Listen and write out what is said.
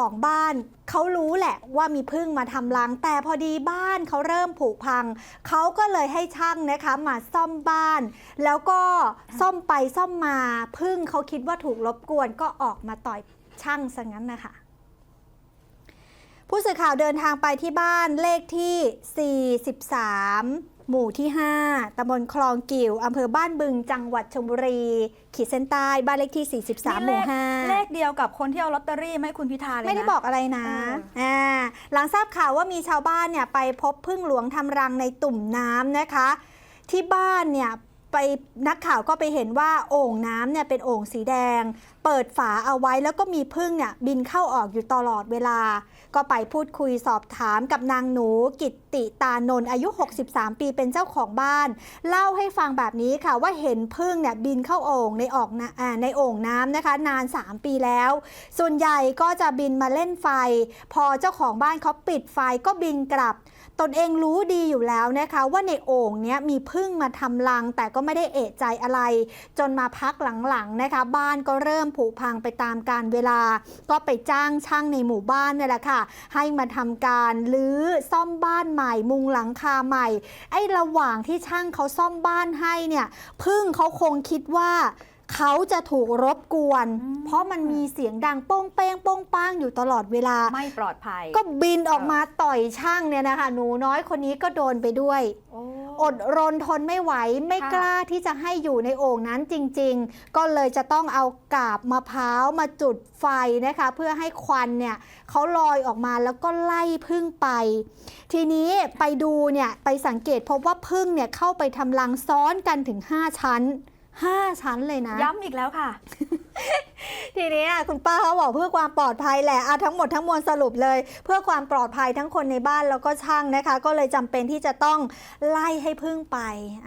ของบ้านเขารู้แหละว่ามีพึ่งมาทำรัง แต่พอดีบ้านเขาเริ่มผุพัง เขาก็เลยให้ช่างนะคะมาซ่อมบ้าน แล้วก็ซ่อมไปซ่อมมาพึ่งเขาคิดว่าถูกรบกวนก็ออกมาต่อยช่างซะงั้นนะคะ ผู้สื่อข่าวเดินทางไปที่บ้านเลขที่ 43หมู่ที่ 5 ตำบลคลองกิ่ว อำเภอบ้านบึง จังหวัดชลบุรี ขีดเส้นใต้ บ้านเลขที่ 43 หมู่เลข5เดียวกับคนที่เอาลอตเตอรี่มาให้คุณพิธาเลยนะ ไม่ได้บอกอะไรนะเอออ่าหลังทราบข่าวว่ามีชาวบ้านเนี่ยไปพบพึ่งหลวงทำรังในตุ่มน้ำนะคะ ที่บ้านเนี่ย ไปนักข่าวก็ไปเห็นว่าโอ่งน้ำเนี่ยเป็นโอ่งสีแดง เปิดฝาเอาไว้แล้วก็มีพึ่งเนี่ยบินเข้าออกอยู่ตลอดเวลา ก็ไปพูดคุยสอบถามกับนางหนูกิตติตานนอายุ 63 ปีเป็นเจ้าของบ้าน เล่าให้ฟังแบบนี้ค่ะว่าเห็นพึ่งเนี่ยบินเข้าโอ่งในออกในโอ่งน้ำนะคะ นาน 3 ปีแล้ว ส่วนใหญ่ก็จะบินมาเล่นไฟ พอเจ้าของบ้านเขาปิดไฟก็บินกลับตนเองรู้ดีอยู่แล้วนะคะว่าในโอ่งเนี้ยมีพึ่งมาทำรัง แต่ก็ไม่ได้เอะใจอะไร จนมาพักหลังๆนะคะ บ้านก็เริ่มผุพังไปตามการเวลา ก็ไปจ้างช่างในหมู่บ้านนี่แหละค่ะ ให้มาทำการรื้อซ่อมบ้านใหม่ มุงหลังคาใหม่ ไอ้ระหว่างที่ช่างเขาซ่อมบ้านให้เนี่ยพึ่งเขาคงคิดว่า เขาจะถูกรบกวนอืมเพราะมันมีเสียงดังโป้งเป้งโป้งป้างอยู่ตลอดเวลา ไม่ปลอดภัย ก็บินออกมาต่อยช่างเนี่ยนะคะ หนูน้อยคนนี้ก็โดนไปด้วยโอ้อดรนทนไม่ไหวไม่ค่ะกล้าที่จะให้อยู่ในโอ่งนั้นจริง ๆ ก็เลยจะต้องเอากาบมะพร้าวมาจุดไฟนะคะ เพื่อให้ควันเนี่ยเขาลอยออกมาแล้วก็ไล่พึ่งไป ทีนี้ไปดูเนี่ยไปสังเกตพบว่าพึ่งเนี่ยเข้าไปทำรังซ้อนกันถึง 5 ชั้น 5 ชั้นเลยนะ ย้ำอีกแล้วค่ะ ทีนี้อะคุณป้าเขาบอกเพื่อความปลอดภัยแหละอะทั้งหมดทั้งมวลสรุปเลย เพื่อความปลอดภัยทั้งคนในบ้านแล้วก็ช่างนะคะ ก็เลยจำเป็นที่จะต้องไล่ให้พึ่งไป